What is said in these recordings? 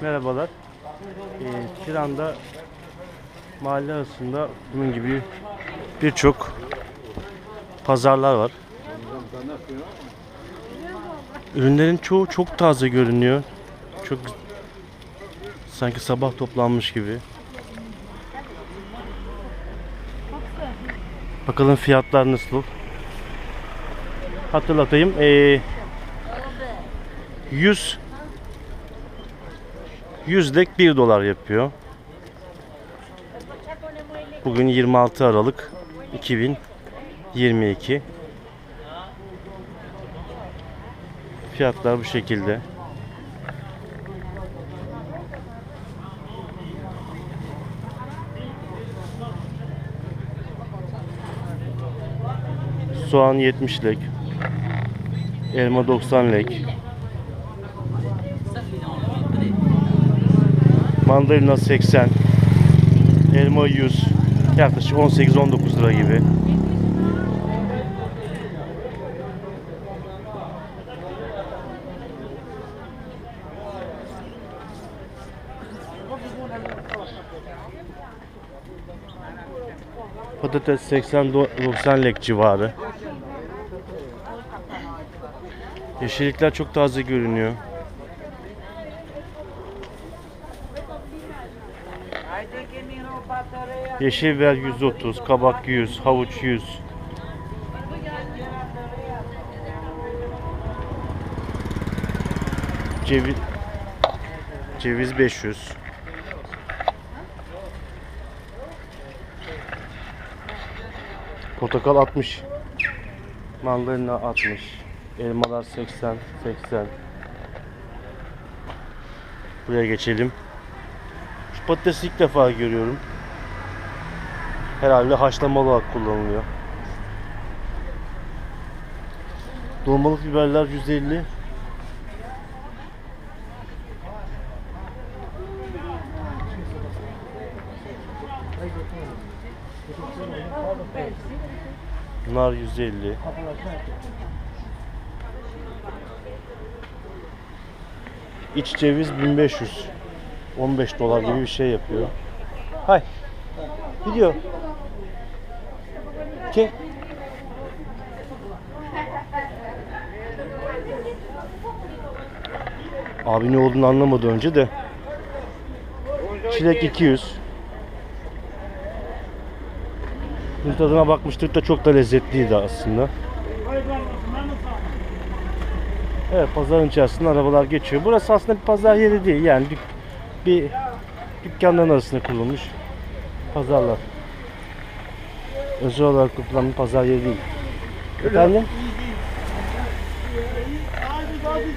Merhabalar. Ee, Tiran'da mahalle arasında bunun gibi birçok pazarlar var. Ürünlerin çoğu çok taze görünüyor. Çok sanki sabah toplanmış gibi. Bakalım fiyatlar nasıl? Hatırlatayım. Ee, 100 Yüzdek 1 dolar yapıyor. Bugün 26 Aralık 2022. Fiyatlar bu şekilde. Soğan 70 lek. Elma 90 lek. Mandalina 80. Elma 100. Yaklaşık 18-19 lira gibi. Patates 80-90 lek civarı. Yeşillikler çok taze görünüyor. Yeşil biber 130, kabak 100, havuç 100. Ceviz ceviz 500. Portakal 60. Mandalina 60. Elmalar 80, 80. Buraya geçelim. Şu patatesi ilk defa görüyorum. Herhalde haşlamalı olarak kullanılıyor. Dolmalık biberler 150. Nar 150. İç ceviz 1500. 15 dolar gibi bir şey yapıyor. Hay. Gidiyor. Ki. Abi ne olduğunu anlamadı önce de. Çilek 200. Bunun tadına bakmıştık da çok da lezzetliydi aslında. Evet pazarın içerisinde arabalar geçiyor. Burası aslında bir pazar yeri değil. Yani bir dükkanların arasında kurulmuş pazarlar. Özel olarak kurulan bir pazar yeri değil. Efendim?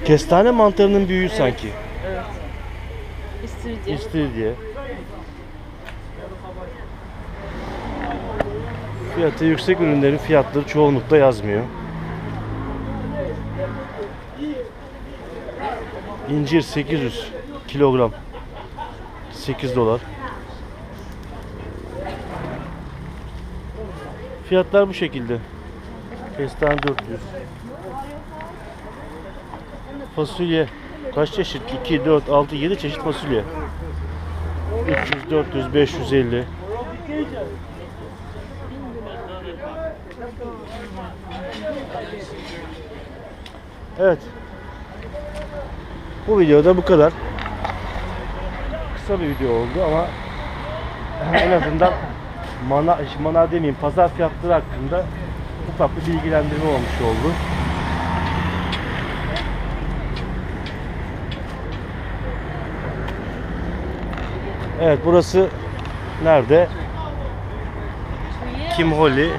Kestane mantarının büyüğü sanki. İstiridye. İstiridye. Fiyatı yüksek ürünlerin fiyatları çoğunlukla yazmıyor. İncir 800 kilogram. 8 dolar. Fiyatlar bu şekilde. Kestane 400. Fasulye kaç çeşit? 2, 4, 6, 7 çeşit fasulye. 300, 400, 550. Evet. Bu videoda bu kadar. Kısa bir video oldu ama en azından mana, mana demeyeyim pazar fiyatları hakkında ufak bir bilgilendirme olmuş oldu. Evet burası nerede? Kim Holly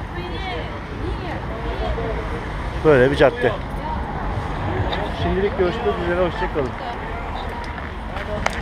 Böyle bir cadde. Şimdilik görüşmek üzere hoşçakalın.